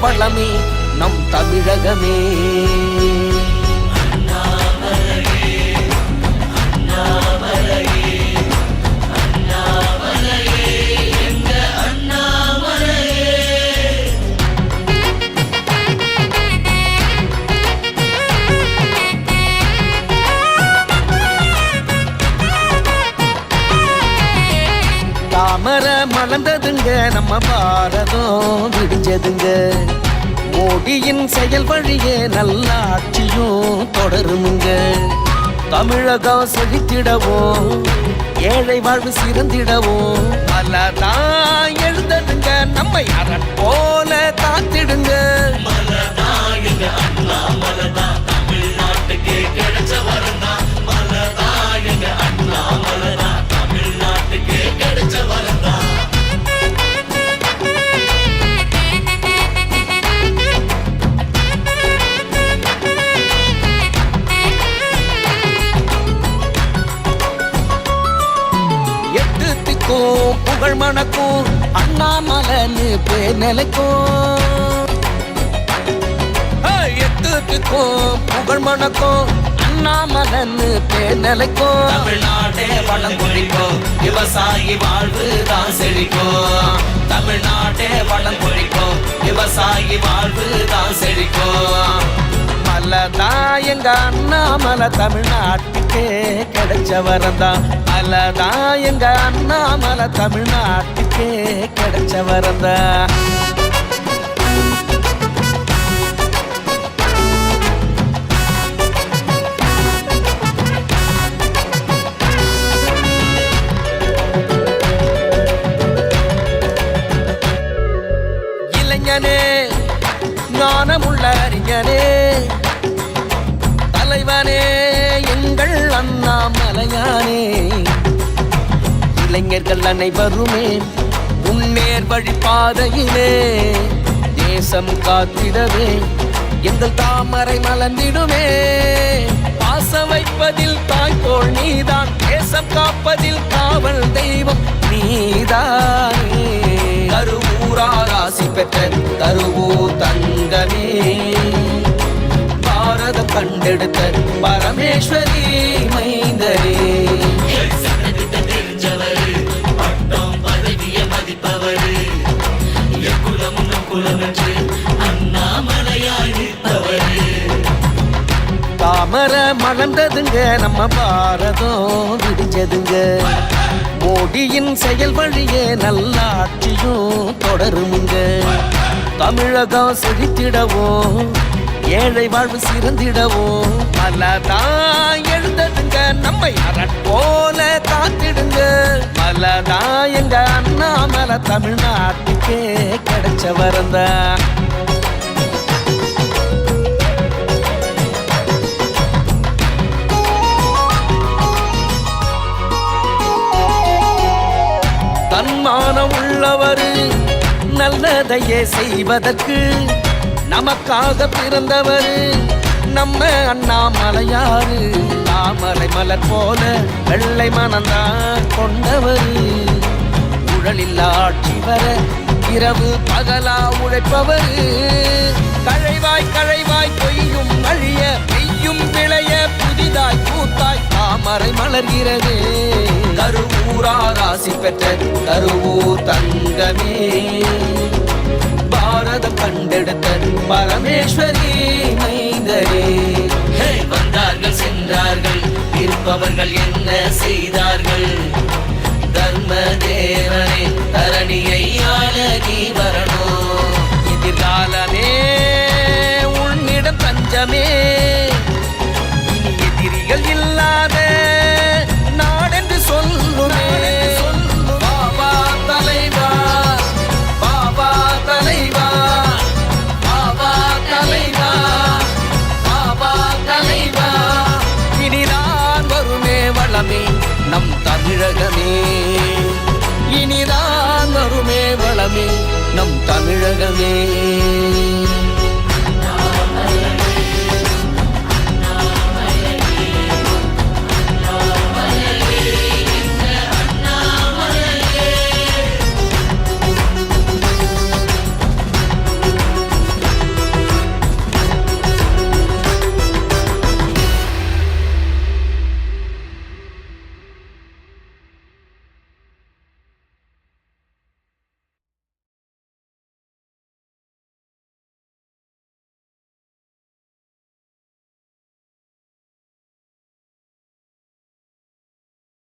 வளமே நம் தமிழகமே. மலர்ந்ததுங்க நம்ம பாரதம் விடிஞ்சதுங்க மோடியின் செயல் வழியே நல்லாட்சியும் தொடருமுங்க. தமிழகம் செழித்திடவும் ஏழை வாழ்வு சிறந்திடவும். பலதான் எழுந்ததுங்க நம்மை அரண் போல காத்திடுங்க. புகழ் மணக்கும் அண்ணாமலன்னு பேர் நிலைக்கும் ஏய், புகழ் மணக்கும் அண்ணாமலன்னு பேர் நிலைக்கும் தமிழ்நாடே வளம் கொழிக்கும் விவசாயி வாழ்வு தான் செழிக்கும். தமிழ்நாடே வளம் கொழிக்கும் விவசாயி வாழ்வு தான் செழிக்கும். எங்க அண்ணாமலை தமிழ்நாட்டுக்கே கிடைச்ச வரந்தான் மலதான் எங்க அண்ணாமலை தமிழ்நாட்டுக்கே கிடைச்ச வரந்தான் அண்ணாமலையானே இளைஞர்கள் அனைவருமே முன்னேர் வழிபாதையிலே தேசம் காத்திடவே எங்கள் தாமரை மலர்ந்திடுமே. பாசம் வைப்பதில் தாய்போல் நீதான் தேசம் காப்பதில் காவல் தெய்வம் நீதானே. கருவூரா ராசி பெற்ற கருவூர் தங்கமே. பாரதம் கண்டெடுத்த பரமேஸ்வரி மைந்தரே. தாமர மலர்ந்ததுங்க நம்ம பாரதம் விடிஞ்சதுங்க மோடியின் செயல் வழியே நல்லாட்சியும் தொடருமுங்க. தமிழகம் செழித்திடவும் ஏழை வாழ்வு சிறந்திடவும். மலதான் எழுந்ததுங்க நம்மை அரண் போல காத்திடுங்க. மலதான் எங்க அண்ணாமலை தமிழ்நாட்டுக்கே கிடைச்ச வரந்தான் தன்மானம் உள்ளவரு நல்லதையே செய்வதற்கு நமக்காக பிறந்தவர். நம்ம அண்ணாமலையாரு. தாமரை மலர் போல வெள்ளை மனந்தான் கொண்டவர். உழலில்லா ஆட்சி வர இரவு பகலா உழைப்பவர். கழைவாய் கழைவாய் பொய்யும் அழிய பெய்யும் விளைய புதிதாய் பூத்தாய் தாமரை மலர்கிறது கருவூரா ராசி பெற்ற கருவூர் தங்கமே. பாரதம் கண்டெடுத்த பரமேஸ்வரி மைந்தரே. வந்தார்கள் சென்றார்கள் இருப்பவர்கள் என்ன செய்தார்கள்? தர்ம தேவனே தரணியை ஆள நீ வரணும். எதிர்காலமே உன்னிடம் தஞ்சமே நம் தமிழகமே. இனிதான் வருமே வளமே நம் தமிழகமே.